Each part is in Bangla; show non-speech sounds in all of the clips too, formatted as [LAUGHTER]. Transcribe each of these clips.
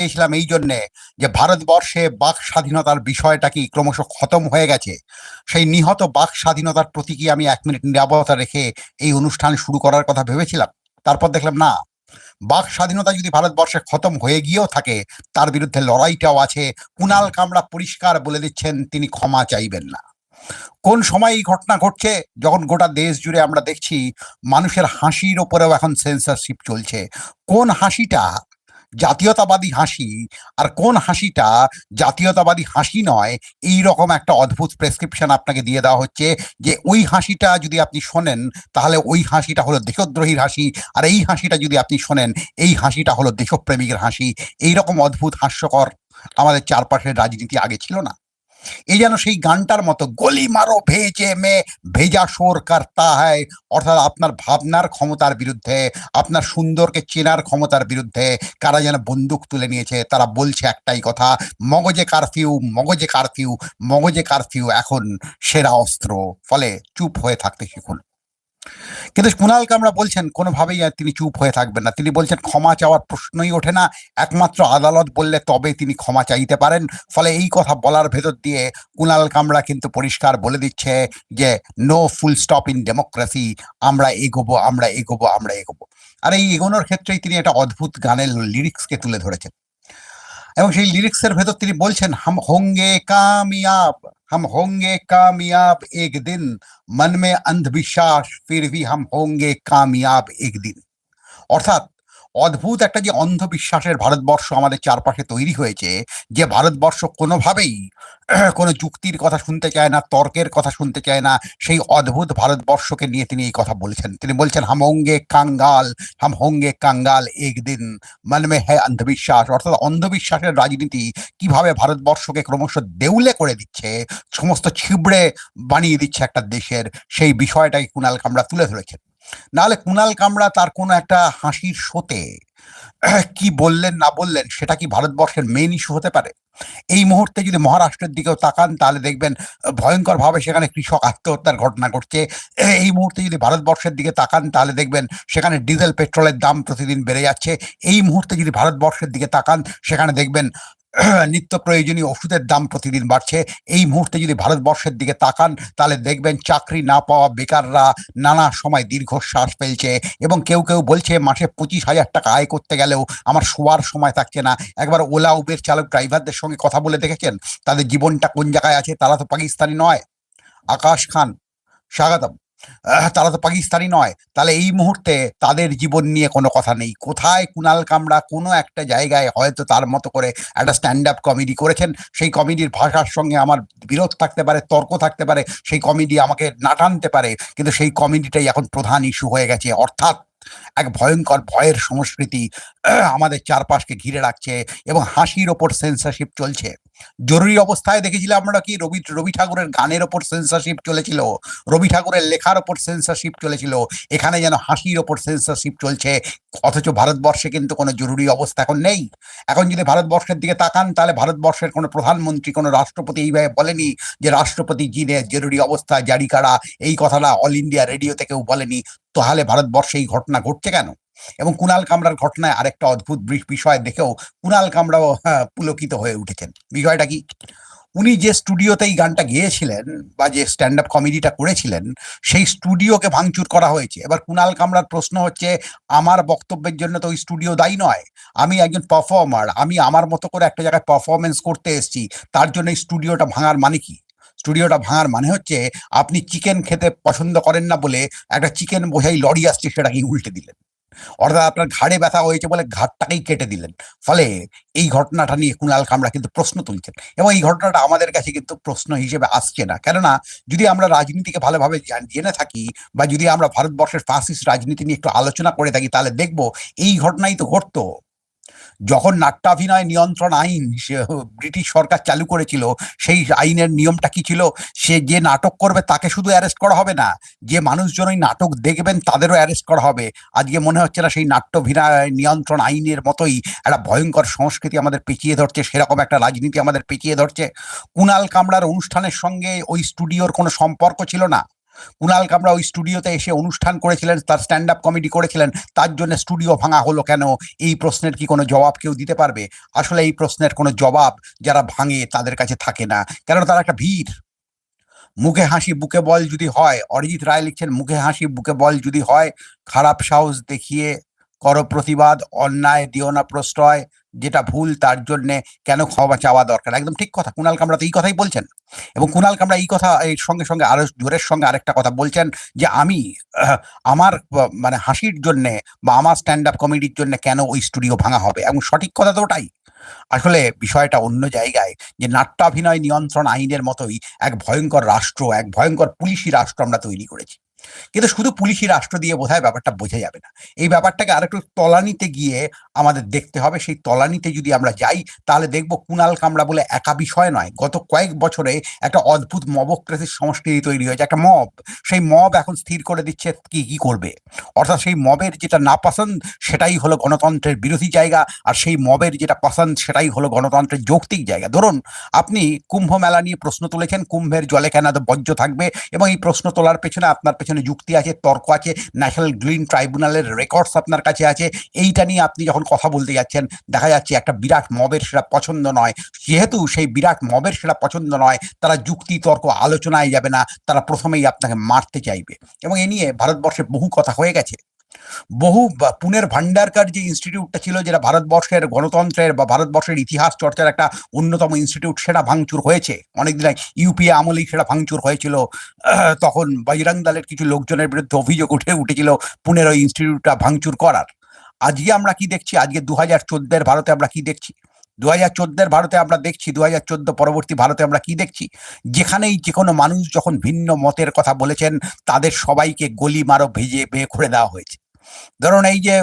চেয়েছিলাম এই জন্যে যে ভারতবর্ষে বাক স্বাধীনতার বিষয়টা কি ক্রমশ খতম হয়ে গেছে? সেই নিহত বাক স্বাধীনতার প্রতি কি আমি এক মিনিট নিরাপত্তা রেখে এই অনুষ্ঠান শুরু করার কথা ভেবেছিলাম। তারপর দেখলাম না, বাক স্বাধীনতা যদি ভারতবর্ষে খতম হয়ে গিয়েও থাকে, তার বিরুদ্ধে লড়াইটাও আছে, কুনাল কামড়া পরিষ্কার বলে দিচ্ছেন, তিনি ক্ষমা চাইবেন না। কোন সময় এই ঘটনা ঘটছে? যখন গোটা দেশ জুড়ে আমরা দেখছি, মানুষের হাসির ওপরেও এখন সেন্সারশিপ চলছে। কোন হাসিটা জাতীয়তাবাদী হাসি। আর কোন হাসিটা জাতীয়তাবাদী হাসি নয় এই রকম একটা অদ্ভুত প্রেসক্রিপশন আপনাকে দিয়ে দেওয়া হচ্ছে যে, ওই হাসিটা যদি আপনি শোনেন, তাহলে ওই হাসিটা হলো দেশদ্রোহীর হাসি। আর এই হাসিটা যদি আপনি শোনেন, এই হাসিটা হলো দেশপ্রেমিকের হাসি। এই রকম অদ্ভুত হাস্যকর আমাদের চারপাশের রাজনীতি আগে ছিল না। এই যেন সেই গানটার মতো গলি মারো, ভেজে মে, ভেজা সোর কার্তা হয় অর্থাৎ আপনার ভাবনার ক্ষমতার বিরুদ্ধে, আপনার সুন্দরকে চেনার ক্ষমতার বিরুদ্ধে কারা যেন বন্দুক তুলে নিয়েছে, তারা বলছে একটাই কথা, মগজে কারফিউ মগজে কারফিউ মগজে কারফিউ এখন সেরা অস্ত্র। ফলে চুপ হয়ে থাকতে শিখুন। কিন্তু কুণাল কামরা বলছেন, কোনোভাবেই তিনি চুপ হয়ে থাকবেন না। তিনি বলছেন, ক্ষমা চাওয়ার প্রশ্নই ওঠে না। একমাত্র আদালত বললে তবে তিনি ক্ষমা চাইতে পারেন। ফলে এই কথা বলার ভেতর দিয়ে কুণাল কামরা কিন্তু পরিষ্কার বলে দিচ্ছে যে no full stop in democracy আমরা এগোবো আমরা এগোবো আমরা এগোবো। আর এই এগোনোর ক্ষেত্রেই তিনি একটা অদ্ভুত গানের লিরিক্সকে তুলে ধরেছেন। এবং সেই লিরিক্সের ভেতর তিনি বলছেন, হাম হোঙ্গে কামিয়াব। हम होंगे कामयाब एक दिन। मन में अंधविश्वास, फिर भी हम होंगे कामयाब एक दिन। अर्थात অদ্ভুত একটা যে অন্ধবিশ্বাসের ভারতবর্ষ আমাদের চারপাশে তৈরি হয়েছে, যে ভারতবর্ষ কোনোভাবেই [CLEARS THROAT] কোনো যুক্তির কথা শুনতে চায় না, তর্কের কথা শুনতে চায় না, সেই অদ্ভুত ভারতবর্ষকে নিয়ে তিনি এই কথা বলেছেন। তিনি বলছেন, হাম হোঙ্গে কাঙ্গাল, হাম হোঙ্গে কাঙ্গাল একদিন মনমে হ্যাঁ অন্ধবিশ্বাস। অর্থাৎ অন্ধবিশ্বাসের রাজনীতি কীভাবে ভারতবর্ষকে ক্রমশ দেউলে করে দিচ্ছে, সমস্ত ছিবড়ে বানিয়ে দিচ্ছে একটা দেশের, সেই বিষয়টাই কুণাল কামরা তুলে ধরেছেন। নাহলে কুনাল কামরা তার কোনো একটা হাসির শোতে [CLEARS THROAT] কি বললেন, না বললেন, সেটা কি ভারতবর্ষের মেন ইস্যু হতে পারে? এই মুহূর্তে যদি মহারাষ্ট্রের দিকেও তাকান, তাহলে দেখবেন ভয়ঙ্কর ভাবে সেখানে কৃষক আত্মহত্যার ঘটনা ঘটছে। [CLEARS THROAT] এই মুহূর্তে যদি ভারতবর্ষের দিকে তাকান, তাহলে দেখবেন, সেখানে ডিজেল পেট্রোলের দাম প্রতিদিন বেড়ে যাচ্ছে। এই মুহূর্তে যদি ভারতবর্ষের দিকে তাকান, সেখানে দেখবেন [CLEARS THROAT] নিত্য প্রয়োজনীয় ওষুধের দাম প্রতিদিন বাড়ছে। এই মুহূর্তে যদি ভারতবর্ষের দিকে তাকান, তাহলে দেখবেন চাকরি না পাওয়া বেকাররা নানা সময় দীর্ঘশ্বাস ফেলছে এবং কেউ কেউ বলছে, মাসে পঁচিশ হাজার টাকা আয় করতে গেলেও আমার শোয়ার সময় থাকছে না। একবার ওলা, উবের চালক, ড্রাইভারদের সঙ্গে কথা বলে দেখেছেন? তাদের জীবনটা কোন জায়গায় আছে? তারা তো পাকিস্তানি নয়। আকাশ খান, স্বাগতম। তারা তো পাকিস্তানি নয়। তাহলে এই মুহূর্তে তাদের জীবন নিয়ে কোনো কথা নেই। কোথায় কুনাল কামড়া কোনো একটা জায়গায় হয়তো তার মতো করে একটা স্ট্যান্ড আপ কমেডি করেছেন। সেই কমেডির ভাষার সঙ্গে আমার বিরোধ থাকতে পারে, তর্ক থাকতে পারে, সেই কমেডি আমাকে না টানতে পারে, কিন্তু সেই কমেডিটাই এখন প্রধান ইস্যু হয়ে গেছে। অর্থাৎ এক ভয়ঙ্কর ভয়ের সংস্কৃতি আমাদের চারপাশকে ঘিরে রাখছে এবং হাসির ওপর সেন্সারশিপ চলছে। জরুরি অবস্থায় দেখেছিলাম আমরা কি? রবি রবি ঠাকুরের গানের ওপর সেন্সারশিপ চলেছিল? রবি ঠাকুরের লেখার ওপর সেন্সারশিপ চলেছিল? এখানে যেন হাসির ওপর সেন্সারশিপ চলছে? অথচ ভারতবর্ষে কিন্তু কোনো জরুরি অবস্থা এখন নেই। এখন যদি ভারতবর্ষের দিকে তাকান, তাহলে ভারতবর্ষের কোনো প্রধানমন্ত্রী, কোনো রাষ্ট্রপতি এইভাবে বলেনি যে রাষ্ট্রপতি জিনে জরুরি অবস্থা জারি করা, এই কথাটা অল ইন্ডিয়া রেডিওতে কেউ বলেনি। তাহলে ভারতবর্ষে এই ঘটনা ঘটছে কেন? এবং কুনাল কামরার ঘটনায় আরেকটা অদ্ভুত বিষয় দেখেও কুনাল কামরাও হ্যাঁ, পুলকিত হয়ে উঠেছেন। বিষয়টা কি? উনি যে স্টুডিওতে এই গানটা গেয়েছিলেন বা যে স্ট্যান্ড আপ কমেডিটা করেছিলেন সেই স্টুডিওকে ভাঙচুর করা হয়েছে। এবার কুনাল কামরার প্রশ্ন হচ্ছে আমার বক্তব্যের জন্য তো ওই স্টুডিও দায়ী নয়। আমি একজন পারফর্মার আমি আমার মতো করে একটা জায়গায় পারফরমেন্স করতে এসেছি তার জন্য এই স্টুডিওটা ভাঙার মানে কি? স্টুডিওটা ভাঙার মানে হচ্ছে আপনি চিকেন খেতে পছন্দ করেন না বলে একটা চিকেন বোঝাই লরি আসছে সেটাকে উল্টে দিলেন। অর্থাৎ আপনার ঘাড়ে ব্যথা হয়েছে বলে ঘাটটাকেই কেটে দিলেন। ফলে এই ঘটনাটা নিয়ে কুণাল কামরা কিন্তু প্রশ্ন তুলছেন এবং এই ঘটনাটা আমাদের কাছে কিন্তু প্রশ্ন হিসেবে আসছে না। কেননা যদি আমরা রাজনীতিকে ভালোভাবে জেনে থাকি বা যদি আমরা ভারতবর্ষের ফাঁসিস রাজনীতি নিয়ে একটু আলোচনা করে থাকি তাহলে দেখব এই ঘটনাই তো ঘটতো। যখন নাট্যাভিনয় নিয়ন্ত্রণ আইন ব্রিটিশ সরকার চালু করেছিল, সেই আইনের নিয়মটা কি ছিল? সে যে নাটক করবে তাকে শুধু অ্যারেস্ট করা হবে না, যে মানুষজন ওই নাটক দেখবেন তাদেরও অ্যারেস্ট করা হবে। আজকে মনে হচ্ছে না সেই নাট্যভিনয় নিয়ন্ত্রণ আইনের মতোই একটা ভয়ঙ্কর সংস্কৃতি আমাদের পেঁচিয়ে ধরছে, সেরকম একটা রাজনীতি আমাদের পেঁচিয়ে ধরছে। কুনাল কামড়ার অনুষ্ঠানের সঙ্গে ওই স্টুডিওর কোনো সম্পর্ক ছিল না। কুণাল কামরা ওই স্টুডিওতে এসে অনুষ্ঠান করেছিলেন, তার স্ট্যান্ড আপ কমেডি করেছিলেন, তার জন্য স্টুডিও ভাঙা হলো কেন? এই প্রশ্নের কি কোনো জবাব কেউ দিতে পারবে? আসলে এই প্রশ্নের কোনো জবাব যারা ভাঙে তাদের কাছে থাকে না কেন তারা একটা ভিড়। মুখে হাসি, বুকে বল যদি হয়, অরিজিৎ রায় লিখছেন, মুখে হাসি, বুকে বল যদি হয়, খারাপ সাহস দেখিয়ে কর প্রতিবাদ, অন্যায় দিও না প্রশ্রয়। যেটা ভুল তার জন্যে কেন ক্ষমা চাওয়া দরকার? একদম ঠিক কথা। কুণাল কামরা তো এই কথাই বলছেন। এবং কুণাল কামরা এই কথা এর সঙ্গে সঙ্গে আরও জোরের সঙ্গে আরেকটা কথা বলছেন যে, আমি আমার মানে হাসির জন্যে বা আমার স্ট্যান্ড আপ কমেডির জন্য কেন ওই স্টুডিও ভাঙা হবে? এবং সঠিক কথা তো ওটাই। আসলে বিষয়টা অন্য জায়গায় যে, নাট্যাভিনয় নিয়ন্ত্রণ আইনের মতোই এক ভয়ঙ্কর রাষ্ট্র, এক ভয়ঙ্কর পুলিশি রাষ্ট্র আমরা তৈরি করেছি। কিন্তু শুধু পুলিশি রাষ্ট্র দিয়ে বোধহয় ব্যাপারটা বোঝা যাবে না। এই ব্যাপারটাকে আরেকটু তলানিতে গিয়ে আমাদের দেখতে হবে। সেই তলানিতে যদি আমরা যাই, তাহলে দেখব কুনাল কামড়া বলে একা বিষয় নয়। গত কয়েক বছরে একটা অদ্ভুত মবক্রেসির সংস্কৃতি তৈরি হয়েছে, একটা মব। সেই মব এখন স্থির করে দিচ্ছে কি কি করবে? অর্থাৎ সেই মবের যেটা না পছন্দ সেটাই হলো গণতন্ত্রের বিরোধী জায়গা, আর সেই মবের যেটা পছন্দ, সেটাই হলো গণতন্ত্রের যৌক্তিক জায়গা। ধরুন, আপনি কুম্ভ মেলা নিয়ে প্রশ্ন তুলেছেন, কুম্ভের জলে কেন বর্জ্য থাকবে? এবং এই প্রশ্ন তোলার পেছনে আপনার পেছনে যুক্তি আছে, তর্ক আছে, ন্যাশনাল গ্রিন ট্রাইব্যুনালের রেকর্ডস আপনার কাছে আছে। এইটা নিয়ে আপনি যখন কথা বলতে যাচ্ছেন, দেখা যাচ্ছে একটা বিরাট মবের সেটা পছন্দ নয়। যেহেতু সেই বিরাট মবের সেটা পছন্দ নয়, তারা যুক্তি তর্ক আলোচনায় যাবে না, তারা প্রথমেই আপনাকে মারতে চাইবে। এবং এ নিয়ে ভারতবর্ষে বহু কথা হয়ে গেছে। বহু পুনের ভান্ডারকার যে ইনস্টিটিউটটা ছিল, যেটা ভারতবর্ষের গণতন্ত্রের বা ভারতবর্ষের ইতিহাস চর্চার একটা অন্যতম ইনস্টিটিউট, সেটা ভাঙচুর হয়েছে। অনেকদিন ইউপিএ আমলেই সেটা ভাঙচুর হয়েছিল। তখন বজরং দলের কিছু লোকজনের বিরুদ্ধে অভিযোগ উঠে উঠেছিল পুনের ওই ইনস্টিটিউটটা ভাঙচুর করার। আজকে আমরা কি দেখছি? আজকে দু হাজার চোদ্দের ভারতে আমরা কি দেখছি? দু হাজার চোদ্দের ভারতে আমরা দেখছি দু হাজার চোদ্দ পরবর্তী ভারতে আমরা কি দেখছি? যেখানেই যে কোনো মানুষ যখন ভিন্ন মতের কথা বলেছেন, তাদের সবাইকে গলি মারো ভেজে বেয়ে করে দেওয়া হয়েছে। ধরুন এই যে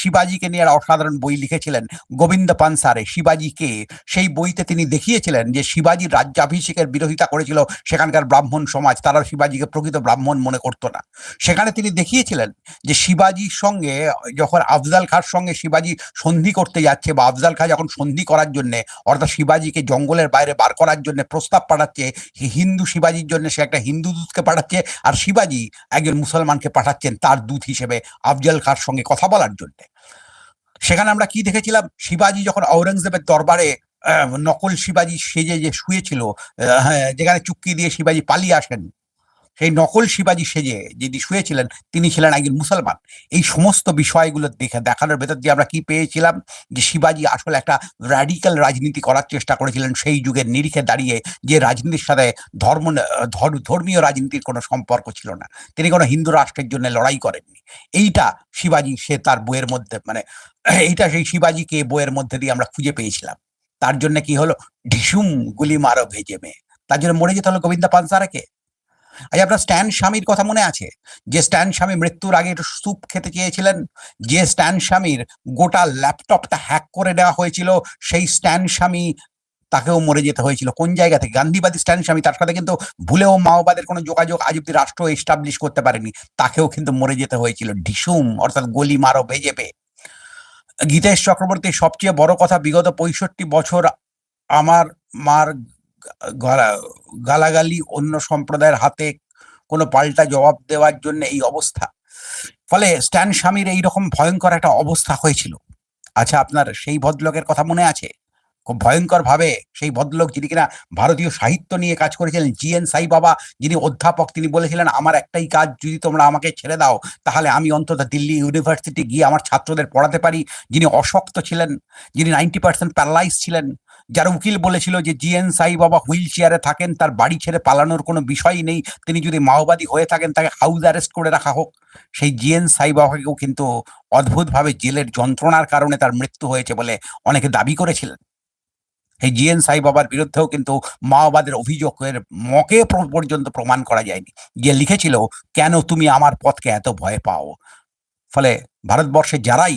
শিবাজিকে নিয়ে অসাধারণ বই লিখেছিলেন গোবিন্দ পানসারে, শিবাজিকে সেই বইতে তিনি দেখিয়েছিলেন যে শিবাজির রাজ্যাভিষেকের বিরোধিতা করেছিল সেখানকার ব্রাহ্মণ সমাজ, তারা শিবাজিকে প্রকৃত ব্রাহ্মণ মনে করতো না। সেখানে তিনি দেখিয়েছিলেন যে শিবাজির সঙ্গে যখন আফজাল খাঁর সঙ্গে শিবাজি সন্ধি করতে যাচ্ছে বা আফজাল খাঁ যখন সন্ধি করার জন্যে, অর্থাৎ শিবাজিকে জঙ্গলের বাইরে বার করার জন্য প্রস্তাব পাঠাচ্ছে হিন্দু শিবাজির জন্য সে একটা হিন্দু দূতকে পাঠাচ্ছে, আর শিবাজি একজন মুসলমানকে পাঠাচ্ছেন তার দূত হিসেবে আফজল খার সঙ্গে কথা বলার জন্য। সেখানে আমরা কি দেখেছিলাম? শিবাজি যখন ঔরঙ্গজেবের দরবারে নকল শিবাজি সেজে যে শুয়েছিল হ্যাঁ, যেখানে চুক্তি দিয়ে শিবাজি পালিয়ে আসেন সেই নকল শিবাজি সেজে যিনি শুয়েছিলেন, তিনি ছিলেন একজন মুসলমান। এই সমস্ত বিষয়গুলো দেখে দেখানোর ভেতর দিয়ে আমরা কি পেয়েছিলাম? যে শিবাজি আসলে একটা র্যাডিক্যাল রাজনীতি করার চেষ্টা করেছিলেন সেই যুগের নিরিখে দাঁড়িয়ে, যে রাজনীতির সাথে ধর্ম ধর্মীয় রাজনীতির কোনো সম্পর্ক ছিল না। তিনি কোনো হিন্দু রাষ্ট্রের জন্য লড়াই করেননি। এইটা শিবাজি, সে তার বইয়ের মধ্যে মানে [CLEARS THROAT] এইটা সেই শিবাজিকে বইয়ের মধ্যে দিয়ে আমরা খুঁজে পেয়েছিলাম। তার জন্য কি হলো? ঢিসুম গুলি মারো ভেজে মেয়ে। তার জন্য মরে যেতে হলো গোবিন্দা পানসারাকে। আজ আপনার স্ট্যান স্বামীর কথা মনে আছে? যে স্ট্যান স্বামী মৃত্যুর আগে একটু স্যুপ খেতে চেয়েছিলেন, যে স্ট্যান স্বামীর গোটা ল্যাপটপটা হ্যাক করে দেওয়া হয়েছিল, সেই স্ট্যান স্বামী তাকেও মরে যেতে হয়েছিল। কোন জায়গা থেকে? গান্ধীবাদী স্ট্যান স্বামী, তার সাথে কিন্তু ভুলেও মাওবাদের কোনো যোগাযোগ আজ অব্দি রাষ্ট্র এস্টাবলিশ করতে পারেনি, তাকেও কিন্তু মরে যেতে হয়েছিল। ঢিসুম, অর্থাৎ গলি মারো বেজেপে গীতেশ চক্রবর্তীর সবচেয়ে বড় কথা, বিগত পঁয়ষট্টি বছর আমার, মার গালাগালি অন্য সম্প্রদায়ের হাতে কোনো পাল্টা জবাব দেওয়ার জন্য এই অবস্থা। ফলে স্ট্যান স্বামীর এইরকম ভয়ঙ্কর একটা অবস্থা হয়েছিল। আচ্ছা আপনার সেই ভদ্রলোকের কথা মনে আছে? খুব ভয়ঙ্কর ভাবে সেই ভদ্রলোক যিনি কিনা ভারতীয় সাহিত্য নিয়ে কাজ করেছিলেন, জি এন সাই বাবা যিনি অধ্যাপক, তিনি বলেছিলেন, আমার একটাই কাজ, যদি তোমরা আমাকে ছেড়ে দাও, তাহলে আমি অন্তত দিল্লি ইউনিভার্সিটি গিয়ে আমার ছাত্রদের পড়াতে পারি। যিনি অশক্ত ছিলেন, যিনি নাইনটি পার্সেন্ট প্যারালাইজ ছিলেন যার উকিল বলেছিল যে জি এন সাই বাবা হুইল চেয়ারে থাকেন, তার বাড়ি ছেড়ে পালানোর কোনো বিষয়ই নেই। তিনি যদি মাওবাদী হয়ে থাকেন, তাকে হাউস অ্যারেস্ট করে রাখা হোক। সেই জি এন সাই বাবাকেও কিন্তু অদ্ভুতভাবে জেলের যন্ত্রণার কারণে তার মৃত্যু হয়েছে বলে অনেকে দাবি করেছিলেন। এই জি এন সাই বাবার বিরুদ্ধেও কিন্তু মাওবাদের অভিযোগের মকে পর্যন্ত প্রমাণ করা যায়নি। যে লিখেছিল, কেন তুমি আমার পথকে এত ভয় পাও? ফলে ভারতবর্ষে যারাই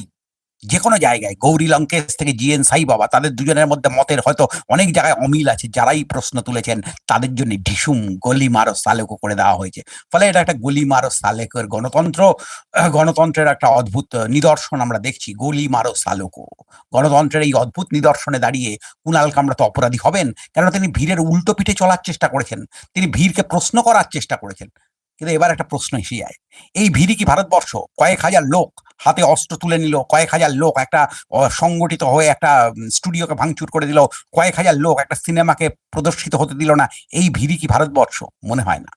যে কোনো জায়গায়, গৌরী লঙ্কেশ থেকে জি এন সাই বাবা, তাদের দুজনের মধ্যে মতের হয়তো অনেক জায়গায় অমিল আছে, যারাই প্রশ্ন তুলেছেন, তাদের জন্য ঢিসুম গলি মারো সালেকো করে দেওয়া হয়েছে। ফলে এটা একটা গলি মারো সালেকের গণতন্ত্র গণতন্ত্রের একটা অদ্ভুত নিদর্শন আমরা দেখছি গলি মারো সালোকো গণতন্ত্রের এই অদ্ভুত নিদর্শনে দাঁড়িয়ে কুণাল কামরা তো অপরাধী হবেন কেন তিনি ভিড়ের উল্টো পিঠে চলার চেষ্টা করেছেন, তিনি ভিড়কে প্রশ্ন করার চেষ্টা করেছেন। কিন্তু এবার একটা প্রশ্ন এসে যায়। এই ভিড়ই কি ভারতবর্ষ? কয়েক হাজার লোক হাতে অস্ত্র তুলে নিল, কয়েক হাজার লোক একটা সংগঠিত হয়ে একটা স্টুডিওকে ভাঙচুর করে দিল, কয়েক হাজার লোক একটা সিনেমাকে প্রদর্শিত হতে দিল না। এই ভিড়ি কি ভারতবর্ষ? মনে হয় না।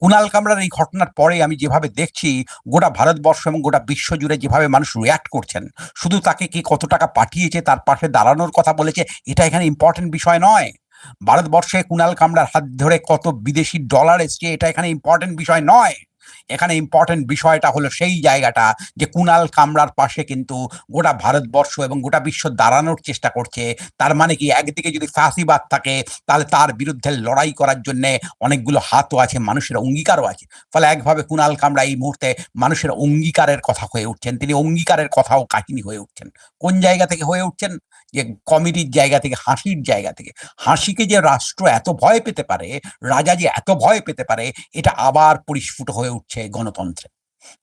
কুনাল কামরার এই ঘটনার পরে আমি যেভাবে দেখছি, গোটা ভারতবর্ষ এবং গোটা বিশ্ব জুড়ে যেভাবে মানুষ রিয়াক্ট করছেন, শুধু তাকে কে কত টাকা পাঠিয়েছে, তার পাশে দাঁড়ানোর কথা বলেছে, এটা এখানে ইম্পর্টেন্ট বিষয় নয়। ভারতবর্ষে কুনাল কামরার হাত ধরে কত বিদেশি ডলার এসছে এটা এখানে ইম্পর্টেন্ট বিষয় নয়। এখানে ইম্পর্টেন্ট বিষয়টা হলো সেই জায়গাটা যে কুনাল কামরার পাশে কিন্তু গোটা ভারতবর্ষ এবং গোটা বিশ্ব দাঁড়ানোর চেষ্টা করছে। তার মানে কি, একদিকে যদি ফাঁসিবাদ থাকে, তাহলে তার বিরুদ্ধে লড়াই করার জন্য অনেকগুলো হাতও আছে, মানুষের অঙ্গীকারও আছে। ফলে একভাবে কুনাল কামরা এই মুহূর্তে মানুষের অঙ্গীকারের কথা হয়ে উঠছেন। তিনি অঙ্গীকারের কথাও কাহিনী হয়ে উঠছেন। কোন জায়গা থেকে হয়ে উঠছেন? যে কমেডির জায়গা থেকে, হাসির জায়গা থেকে। হাসিকে যে রাষ্ট্র এত ভয় পেতে পারে, রাজা যে এত ভয় পেতে পারে, এটা আবার পরিস্ফুট হয়ে উঠছে গণতন্ত্রে।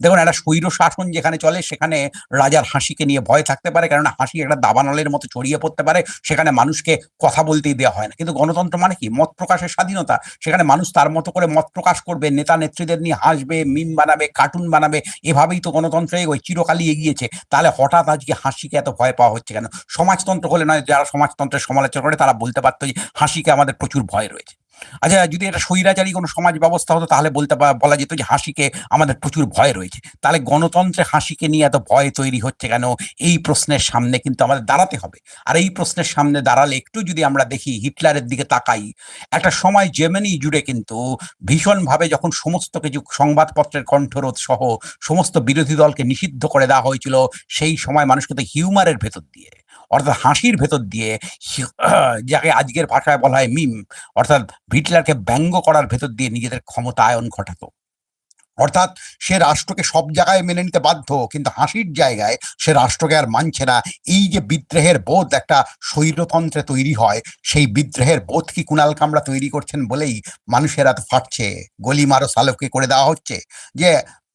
দেখুন, একটা স্বৈর শাসন যেখানে চলে, সেখানে রাজার হাসিকে নিয়ে ভয় থাকতে পারে, কেননা হাসি একটা দাবানলের মতো ছড়িয়ে পড়তে পারে, সেখানে মানুষকে কথা বলতেই দেওয়া হয় না। কিন্তু গণতন্ত্র মানে কি? মত প্রকাশের স্বাধীনতা। সেখানে মানুষ তার মতো করে মত প্রকাশ করবে, নেতা নেত্রীদের নিয়ে হাসবে, মিম বানাবে, কার্টুন বানাবে, এভাবেই তো গণতন্ত্র ওই চিরকালই এগিয়েছে। তাহলে হঠাৎ আজকে হাসিকে এত ভয় পাওয়া হচ্ছে কেন? সমাজতন্ত্র হলে নয়, যারা সমাজতন্ত্রের সমালোচনা করে, তারা বলতে পারতো যে হাসিকে আমাদের প্রচুর ভয় রয়েছে। আচ্ছা যদি এটা স্বৈরাচারী কোনো সমাজ ব্যবস্থা হতো, তাহলে বলতে বলা যেত যে হাসিকে আমাদের প্রচুর ভয় রয়েছে। তাহলে গণতন্ত্রে হাসিকে নিয়ে এত ভয় তৈরি হচ্ছে কেন? এই প্রশ্নের সামনে কিন্তু আমাদের দাঁড়াতে হবে। আর এই প্রশ্নের সামনে দাঁড়ালে একটু যদি আমরা দেখি, হিটলারের দিকে তাকাই, একটা সময় জেমেনি জুড়ে কিন্তু ভীষণভাবে যখন সমস্ত কিছু সংবাদপত্রের কণ্ঠরোধ সহ সমস্ত বিরোধী দলকে নিষিদ্ধ করে দেওয়া হয়েছিল, সেই সময় মানুষ কিন্তু হিউমারের ভেতর দিয়ে। অর্থাৎ হাসির ভেতর দিয়ে যাকে আজকের ভাষায় বলা হয় মিম, অর্থাৎ হিটলারকে ব্যঙ্গ করার ভেতর দিয়ে নিজেদের ক্ষমতায়ন ঘটাতো। অর্থাৎ সে রাষ্ট্রকে সব জায়গায় মেনে নিতে বাধ্য, কিন্তু হাসির জায়গায় সে রাষ্ট্রকে আর মানছে না। এই যে বিদ্রোহের বোধ একটা স্বৈরতন্ত্রে তৈরি হয়, সেই বিদ্রোহের বোধ কি কুণাল কামরা তৈরি করছেন বলেই মানুষের এত ফাটছে। গলি মারো সালককে করে দেওয়া হচ্ছে যে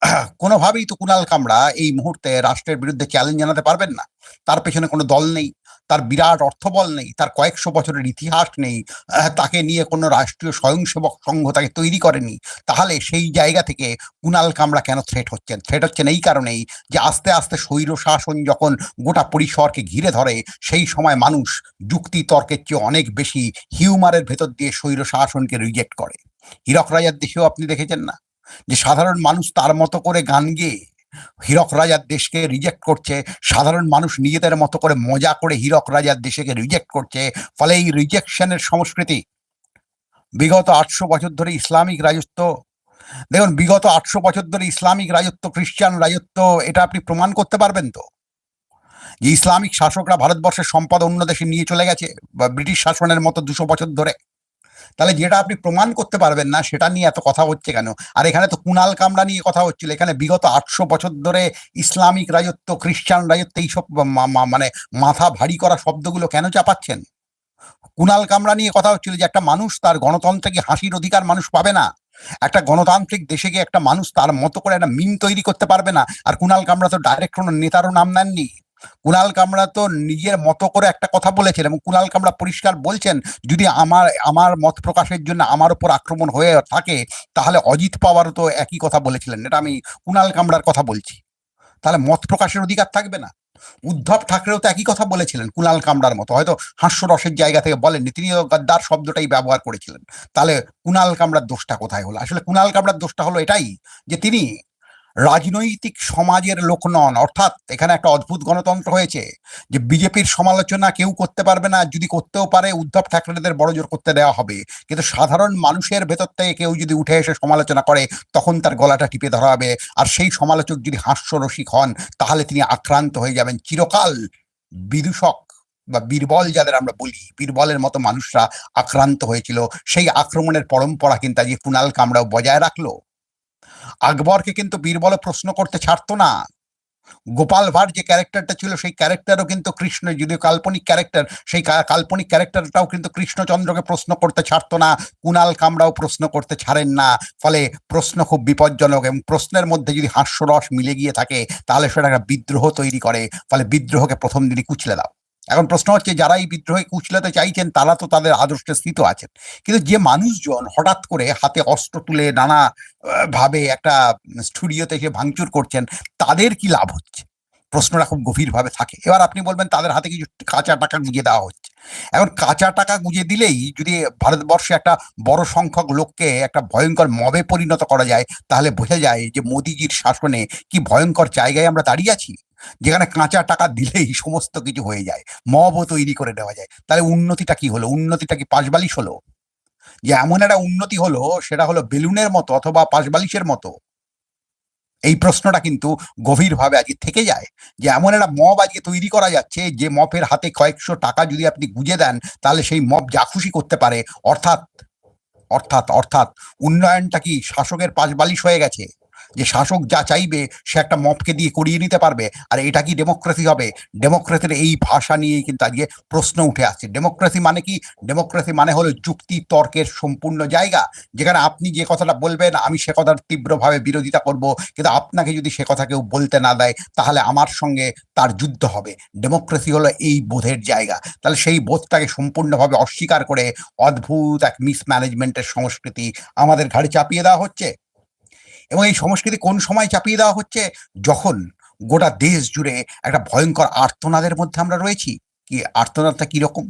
[CLEARS THROAT] কোনোভাবেই তো কুণাল কামরা এই মুহূর্তে রাষ্ট্রের বিরুদ্ধে চ্যালেঞ্জ জানাতে পারবেন না। তার পেছনে কোনো দল নেই, তার বিরাট অর্থবল নেই, তার কয়েকশো বছরের ইতিহাস নেই তাকে নিয়ে কোনো রাষ্ট্রীয় স্বয়ংসেবক সংঘ তাকে তৈরি করেনি। তাহলে সেই জায়গা থেকে কুণাল কামরা কেন থ্রেট হচ্ছেন? থ্রেট হচ্ছেন এই কারণেই যে আস্তে আস্তে স্বৈর শাসন যখন গোটা পরিসরকে ঘিরে ধরে, সেই সময় মানুষ যুক্তি তর্কের চেয়ে অনেক বেশি হিউমারের ভেতর দিয়ে স্বৈর শাসনকে রিজেক্ট করে। হীরক রাজার দেশেও আপনি দেখেছেন না? যে সাধারণ মানুষ তার মতো করে গান গেয়ে হীরক রাজার দেশকে রিজেক্ট করছে, সাধারণ মানুষ নিজেদের মতো করে মজা করে হীরক রাজার দেশকে রিজেক্ট করছে, ফলে এই রিজেকশনের সংস্কৃতি বিগত আটশো বছর ধরে ইসলামিক রাজত্ব, দেখুন বিগত আটশো বছর ধরে ইসলামিক রাজত্ব, খ্রিস্টান রাজত্ব, এটা আপনি প্রমাণ করতে পারবেন তো? যে ইসলামিক শাসকরা ভারতবর্ষের সম্পদ অন্য দেশে নিয়ে চলে গেছে, বা ব্রিটিশ শাসনের মতো দুশো বছর ধরে। তাহলে যেটা আপনি প্রমাণ করতে পারবেন না, সেটা নিয়ে এত কথা হচ্ছে কেন? আর এখানে তো কুনাল কামরা নিয়ে কথা হচ্ছিল। এখানে বিগত আটশো বছর ধরে ইসলামিক রাজত্ব, খ্রিস্টান রাজত্ব, এইসব মানে মাথা ভারী করা শব্দগুলো কেন চাপাচ্ছেন? কুনাল কামরা নিয়ে কথা হচ্ছিল যে একটা মানুষ তার গণতন্ত্রে কি হাসির অধিকার মানুষ পাবে না। একটা গণতান্ত্রিক দেশে গিয়ে একটা মানুষ তার মতো করে একটা মিম তৈরি করতে পারবে না। আর কুনাল কামরা তো ডাইরেক্ট কোনো নেতারও নাম নেননি। কুনাল কামরা তো নিজের মতো করে একটা কথা বলেছেন এবং কুনাল কামরা পরিষ্কার বলছেন, যদি আমার আমার মত প্রকাশের জন্য আমার উপর আক্রমণ হয়ে থাকে, তাহলে অজিত পাওয়ারও তো একই কথা বলেছিলেন। এটা আমি কুনাল কামরার কথা বলছি। তাহলে মত প্রকাশের অধিকার থাকবে না? উদ্ধব ঠাকরেও তো একই কথা বলেছিলেন কুনাল কামরার মতো। হয়তো হাস্যরসের জায়গা থেকে বলেননি, তিনিও গদ্দার শব্দটাই ব্যবহার করেছিলেন। তাহলে কুনাল কামরার দোষটা কোথায় হলো? আসলে কুনাল কামরার দোষটা হলো এটাই যে তিনি রাজনৈতিক সমাজের লোক নন। অর্থাৎ এখানে একটা অদ্ভুত গণতন্ত্র হয়েছে যে বিজেপির সমালোচনা কেউ করতে পারবে না, যদি করতেও পারে উদ্ধব ঠাকরেদের বড় জোর করতে দেওয়া হবে। কিন্তু সাধারণ মানুষের ভেতর থেকে কেউ যদি উঠে এসে সমালোচনা করে, তখন তার গলাটা টিপে ধরা হবে। আর সেই সমালোচক যদি হাস্যরসিক হন, তাহলে তিনি আক্রান্ত হয়ে যাবেন। চিরকাল বিদূষক বা বীরবল যাদের আমরা বলি, বীরবলের মতো মানুষরা আক্রান্ত হয়েছিল। সেই আক্রমণের পরম্পরা কিন্তু আজকে কুনাল কামরাও বজায় রাখল। আকবরকে কিন্তু বীরবল প্রশ্ন করতে ছাড়তো না। গোপাল ভাঁড় যে ক্যারেক্টারটা ছিল, সেই ক্যারেক্টারও কিন্তু কৃষ্ণ, যদিও কাল্পনিক ক্যারেক্টার সেই কাল্পনিক ক্যারেক্টারটাও কিন্তু কৃষ্ণচন্দ্রকে প্রশ্ন করতে ছাড়তো না। কুনাল কামরাও প্রশ্ন করতে ছাড়েন না। ফলে প্রশ্ন খুব বিপজ্জনক এবং প্রশ্নের মধ্যে যদি হাস্যরস মিলে গিয়ে থাকে, তাহলে সেটা একটা বিদ্রোহ তৈরি করে। ফলে বিদ্রোহকে প্রথম দিনই কুচলে দাও। এখন প্রশ্ন হচ্ছে যারা এই বিদ্রোহে কুচলাতে চাইছেন, তারা তো তাদের আদর্শে স্থিত আছেন। কিন্তু যে মানুষজন হঠাৎ করে হাতে অস্ত্র তুলে নানা ভাবে একটা স্টুডিওতে এসে ভাঙচুর করছেন, তাদের কি লাভ হচ্ছে? প্রশ্নটা খুব গভীরভাবে থাকে। এবার আপনি বলবেন, তাদের হাতে কিছু কাঁচা টাকা গুঁজে দেওয়া হচ্ছে। এখন কাঁচা টাকা গুঁজে দিলেই যদি ভারতবর্ষে একটা বড় সংখ্যক লোককে একটা ভয়ঙ্কর মবে পরিণত করা যায়, তাহলে বোঝা যায় যে মোদিজির শাসনে কি ভয়ঙ্কর জায়গায় আমরা দাঁড়িয়ে আছি। যেখানে কাঁচা টাকা দিলেই সমস্ত কিছু হয়ে যায়, মবও তৈরি করে দেওয়া যায়। তাহলে উন্নতিটা কি হলো? উন্নতিটা কি পাশবালিশ হলো? যে এমন একটা উন্নতি হলো, সেটা হলো বেলুনের মতো অথবা পাশবালিশের মতো। এই প্রশ্নটা কিন্তু গভীরভাবে আজকে থেকে যায়। যে এমন একটা মব আজকে তৈরি করা যাচ্ছে, যে মপের হাতে কয়েকশো টাকা যদি আপনি গুঁজে দেন, তাহলে সেই মব যা খুশি করতে পারে, অর্থাৎ অর্থাৎ অর্থাৎ, উন্নয়নটা কি শাসকের পাশবালিশ হয়ে গেছে? যে শাসক যা চাইবে, সে একটা মপকে দিয়ে করিয়ে নিতে পারবে। আর এটা কি ডেমোক্রেসি হবে? ডেমোক্রেসির এই ভাষা নিয়েই কিন্তু আজকে প্রশ্ন উঠে আসছে। ডেমোক্রেসি মানে কি? ডেমোক্রেসি মানে হলো যুক্তি তর্কের সম্পূর্ণ জায়গা। যেখানে আপনি যে কথাটা বলবেন, আমি সে কথার তীব্রভাবে বিরোধিতা করব। কিন্তু আপনাকে যদি সে কথা কেউ বলতে না দেয়, তাহলে আমার সঙ্গে তার যুদ্ধ হবে। ডেমোক্রেসি হলো এই বোধের জায়গা। তাহলে সেই বোধটাকে সম্পূর্ণভাবে অস্বীকার করে অদ্ভুত এক মিসম্যানেজমেন্টের সংস্কৃতি আমাদের ঘাড়ে চাপিয়ে দেওয়া হচ্ছে। এবং এই সংস্কৃতি কোন সময় চাপিয়ে দেওয়া হচ্ছে? যখন গোটা দেশ জুড়ে একটা ভয়ঙ্কর আর্তনাদের মধ্যে আমরা রয়েছি, কি আর্তনাদটা কীরকম?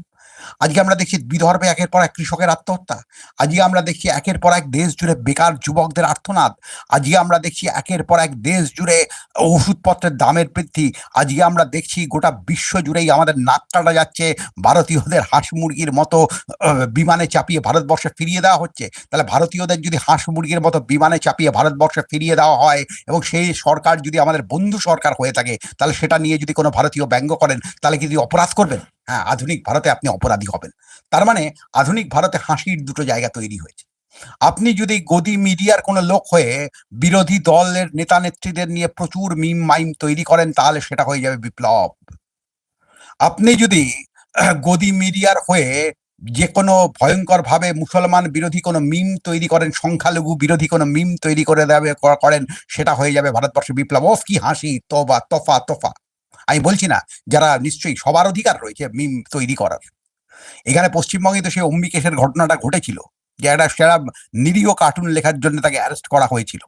আজকে আমরা দেখছি বিদর্ভে একের পর এক কৃষকের আত্মহত্যা। আজকে আমরা দেখছি একের পর এক দেশ জুড়ে বেকার যুবকদের আর্থনাদ আজকে আমরা দেখছি একের পর এক দেশ জুড়ে ওষুধপত্রের দামের বৃদ্ধি। আজকে আমরা দেখছি গোটা বিশ্ব জুড়েই আমাদের নাক কাটা যাচ্ছে, ভারতীয়দের হাঁস মুরগির মতো বিমানে চাপিয়ে ভারতবর্ষে ফিরিয়ে দেওয়া হচ্ছে। তাহলে ভারতীয়দের যদি হাঁস মুরগির মতো বিমানে চাপিয়ে ভারতবর্ষে ফিরিয়ে দেওয়া হয় এবং সেই সরকার যদি আমাদের বন্ধু সরকার হয়ে থাকে, তাহলে সেটা নিয়ে যদি কোনো ভারতীয় ব্যঙ্গ করেন, তাহলে কি অপরাধ করবেন? হ্যাঁ আধুনিক ভারতে আপনি অপরাধী হবেন। তার মানে আধুনিক ভারতে হাসির দুটো জায়গা তৈরি হয়েছে। আপনি যদি গদি মিডিয়ার কোনো লোক হয়ে বিরোধী দলের নেতা নেত্রীদের নিয়ে প্রচুর মিম মাইম তৈরি করেন, তাহলে সেটা হয়ে যাবে বিপ্লব। আপনি যদি [CLEARS THROAT] গদি মিডিয়ার হয়ে যে কোনো ভয়ঙ্কর ভাবে মুসলমান বিরোধী কোনো মিম তৈরি করেন, সংখ্যালঘু বিরোধী কোনো মিম তৈরি করে দেবে, করেন, সেটা হয়ে যাবে ভারতবর্ষে বিপ্লব। ওফ, কি হাসি! তোবা, তোফা তোফা। আমি বলছি না, যারা নিশ্চয়ই সবার অধিকার রয়েছে মিম তৈরি করার। এখানে পশ্চিমবঙ্গে তো সেই অম্বিকেশের ঘটনাটা ঘটেছিল, যে একটা সেরা নিরীহ কার্টুন লেখার জন্য তাকে অ্যারেস্ট করা হয়েছিল।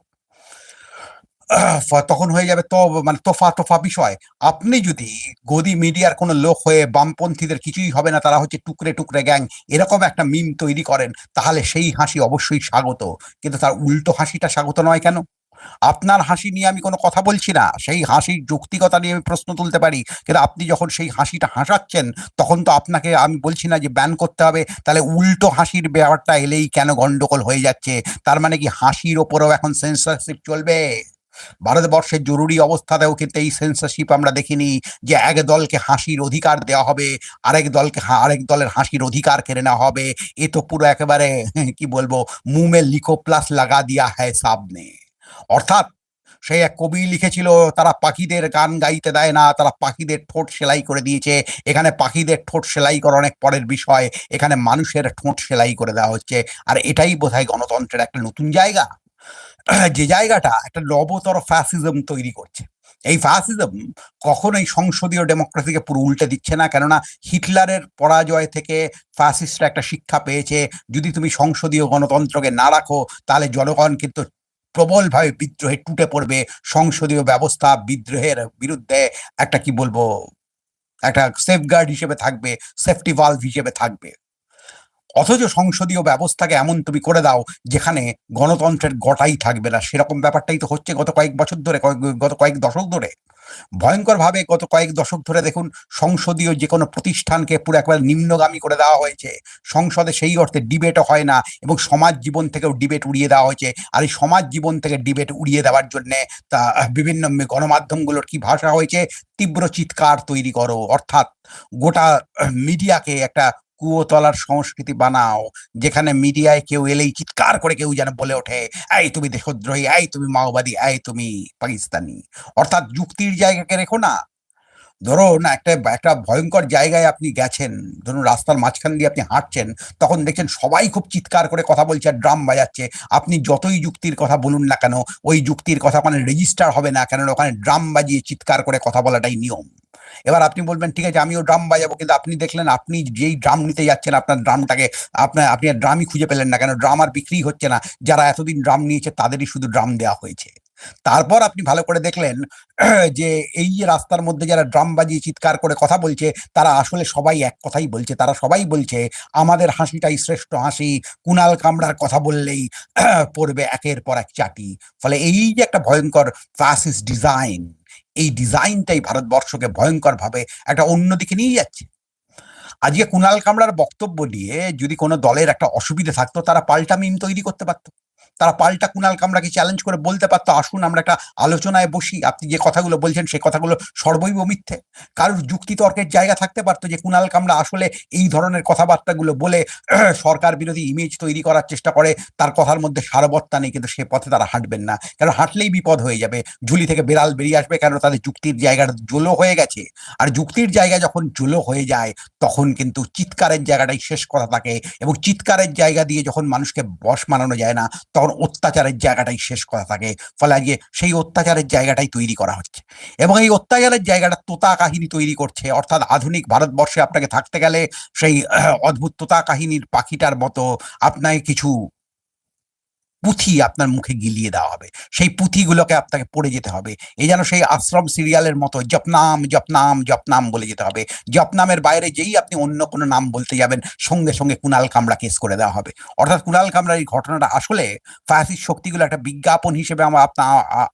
তখন হয়ে যাবে তো মানে তোফা তোফা বিষয়। আপনি যদি গদি মিডিয়ার কোনো লোক হয়ে বামপন্থীদের কিছুই হবে না, তারা হচ্ছে টুকরে টুকরে গ্যাং এরকম একটা মিম তৈরি করেন, তাহলে সেই হাসি অবশ্যই স্বাগত। কিন্তু তার উল্টো হাসিটা স্বাগত নয় কেন? আপনার হাসি নিয়ে আমি কোনো কথা বলছি না। সেই হাসির যৌক্তিকতা নিয়ে আমি প্রশ্ন তুলতে পারি। কিন্তু আপনি যখন সেই হাসিটা হাসাচ্ছেন, তখন তো আপনাকে আমি বলছি না যে ব্যান করতে হবে। তাহলে উল্টো হাসির ব্যাপারটা এলেই কেন গন্ডগোল হয়ে যাচ্ছে? তার মানে কি হাসির ওপরেও এখন সেন্সারশিপ চলবে? ভারতবর্ষের জরুরি অবস্থাতেও কিন্তু এই সেন্সারশিপ আমরা দেখিনি যে এক দলকে হাসির অধিকার দেওয়া হবে, আরেক দলকে আরেক দলের হাসির অধিকার কেড়ে নেওয়া হবে। এ তো পুরো একেবারে, কি বলব, মুমে লিখো প্লাস লাগা দিয়া হ্যায় সাবনে অর্থাৎ সেই এক কবি লিখেছিল, তারা পাখিদের গান গাইতে দেয় না, তারা পাখিদের ঠোঁট সেলাই করে দিয়েছে। এখানে পাখিদের ঠোঁট সেলাই করা অনেক পরের বিষয়। এখানে মানুষের ঠোঁট সেলাই করে দেওয়া হচ্ছে। আর এটাই বোধহয় গণতন্ত্রের একটা নতুন জায়গা। যে জায়গাটা একটা নবতর ফ্যাসিজম তৈরি করছে। এই ফ্যাসিজম কখনোই সংসদীয় ডেমোক্রেসিকে পুরো উল্টে দিচ্ছে না। কেননা হিটলারের পরাজয় থেকে ফ্যাসিস্টরা একটা শিক্ষা পেয়েছে। যদি তুমি সংসদীয় গণতন্ত্রকে না রাখো, তাহলে জনগণ কিন্তু প্রবলভাবে বিদ্রোহে টুটে পড়বে, সংসদীয় ব্যবস্থা বিদ্রোহের বিরুদ্ধে একটা কি বলব, একটা সেফগার্ড হিসেবে থাকবে সেফটি ভালভ হিসেবে থাকবে। অথচ সংসদীয় ব্যবস্থাকে এমন তুমি করে দাও, যেখানে গণতন্ত্রের গটাই থাকবে না। সেরকম ব্যাপারটাই তো হচ্ছে গত কয়েক বছর ধরে গত কয়েক দশক ধরে। ভয়ঙ্কর ভাবে গত কয়েক দশক ধরে দেখুন সংসদীয় যে কোনো প্রতিষ্ঠানকে পুরো একবার নিম্নগামী করে দেওয়া হয়েছে। সংসদে সেই অর্থে ডিবেটও হয় না এবং সমাজ জীবন থেকেও ডিবেট উড়িয়ে দেওয়া হয়েছে। আর এই সমাজ জীবন থেকে ডিবেট উড়িয়ে দেওয়ার জন্য তা বিভিন্ন গণমাধ্যমগুলোর কি ভাষা হয়েছে? তীব্র চিৎকার তৈরি করো। অর্থাৎ গোটা মিডিয়াকে একটা কুয়োতলার সংস্কৃতি বানাও, যেখানে মিডিয়ায় কেউ এলেই চিৎকার করে কেউ যেন বলে ওঠে, এই তুমি দেশদ্রোহী, এই তুমি মাওবাদী, এই তুমি পাকিস্তানি। অর্থাৎ যুক্তির জায়গাকে রেখো না। ধরুন একটা একটা ভয়ঙ্কর জায়গায় আপনি গেছেন, ধরুন রাস্তার মাঝখান দিয়ে আপনি হাঁটছেন, তখন দেখছেন সবাই খুব চিৎকার করে কথা বলছে আর ড্রাম বাজাচ্ছে। আপনি যতই যুক্তির কথা বলুন না কেন, ওই যুক্তির কথা ওখানে রেজিস্টার হবে না কেন, ওখানে ড্রাম বাজিয়ে চিৎকার করে কথা বলাটাই নিয়ম। এবার আপনি বলবেন, ঠিক আছে, আমিও ড্রাম বাজাবো। কিন্তু আপনি দেখলেন, আপনি যেই ড্রাম নিতে যাচ্ছেন, আপনার ড্রামটাকে আপনার আপনি আর ড্রামই খুঁজে পেলেন না কেন, ড্রাম আর বিক্রি হচ্ছে না। যারা এতদিন ড্রাম নিয়েছে, তাদেরই শুধু ড্রাম দেওয়া হয়েছে। তারপর আপনি ভালো করে দেখলেন, [CLEARS THROAT] যে এই রাস্তার মধ্যে যারা ড্রাম বাজিয়ে চিৎকার করে কথা বলছে, তারা আসলে সবাই এক কথাই বলছে, তারা সবাই বলছে, আমাদের হাসিটাই শ্রেষ্ঠ হাসি, কুনাল কামড়ার কথা বললেই [CLEARS THROAT] পড়বে একের পর এক চাটি। ফলে এই যে একটা ভয়ঙ্কর ফ্যাসিস ডিজাইন এই ডিজাইনটাই ভারতবর্ষকে ভয়ঙ্কর ভাবে একটা অন্যদিকে নিয়ে যাচ্ছে। আজকে কুনাল কামড়ার বক্তব্য নিয়ে যদি কোনো দলের একটা অসুবিধা থাকতো, তারা পাল্টা মিম তৈরি করতে পারতো। তারা পাল্টা কুনাল কামরাকে চ্যালেঞ্জ করে বলতে পারতো, আসুন আমরা একটা আলোচনায় বসি, আপনি যে কথাগুলো বলছেন সেই কথাগুলো সর্বৈব মিথ্যে। কারোর যুক্তি তর্কের জায়গা থাকতে পারতো যে কুনাল কামরা আসলে এই ধরনের কথাবার্তাগুলো বলে [CLEARS THROAT] সরকার বিরোধী ইমেজ তৈরি করার চেষ্টা করে, তার কথার মধ্যে সারবত্তা নেই, কিন্তু সে পথে তারা হাঁটবেন না। কারণ হাঁটলেই বিপদ হয়ে যাবে, ঝুলি থেকে বেড়াল বেরিয়ে আসবে কেন তাদের যুক্তির জায়গাটা জোলো হয়ে গেছে। আর যুক্তির জায়গা যখন জোলো হয়ে যায়, তখন কিন্তু চিৎকারের জায়গাটাই শেষ কথা থাকে এবং চিৎকারের জায়গা দিয়ে যখন মানুষকে বশ মানানো যায় না, তখন অত্যাচারের জায়গাটাই শেষ করা থাকে। ফলে আজকে সেই অত্যাচারের জায়গাটাই তৈরি করা হচ্ছে। এবং এই অত্যাচারের জায়গাটা তোতা কাহিনী তৈরি করছে। অর্থাৎ আধুনিক ভারতবর্ষে আপনাকে থাকতে গেলে সেই অদ্ভুত তোতা কাহিনীর পাখিটার মতো আপনাকে কিছু পুঁথি আপনার মুখে গিলিয়ে দেওয়া হবে। সেই পুঁথিগুলোকে আপনাকে পড়ে যেতে হবে। এই যেন সেই আশ্রম সিরিয়ালের মতো জপনাম জপনাম জপনাম বলে যেতে হবে। জপনামের বাইরে যেই আপনি অন্য কোনো নাম বলতে যাবেন, সঙ্গে সঙ্গে কুনাল কামড়া কেস করে দেওয়া হবে। অর্থাৎ কুনাল কামড়ার এই ঘটনাটা আসলে ফায়াসির শক্তিগুলো একটা বিজ্ঞাপন হিসেবে আমার আপনার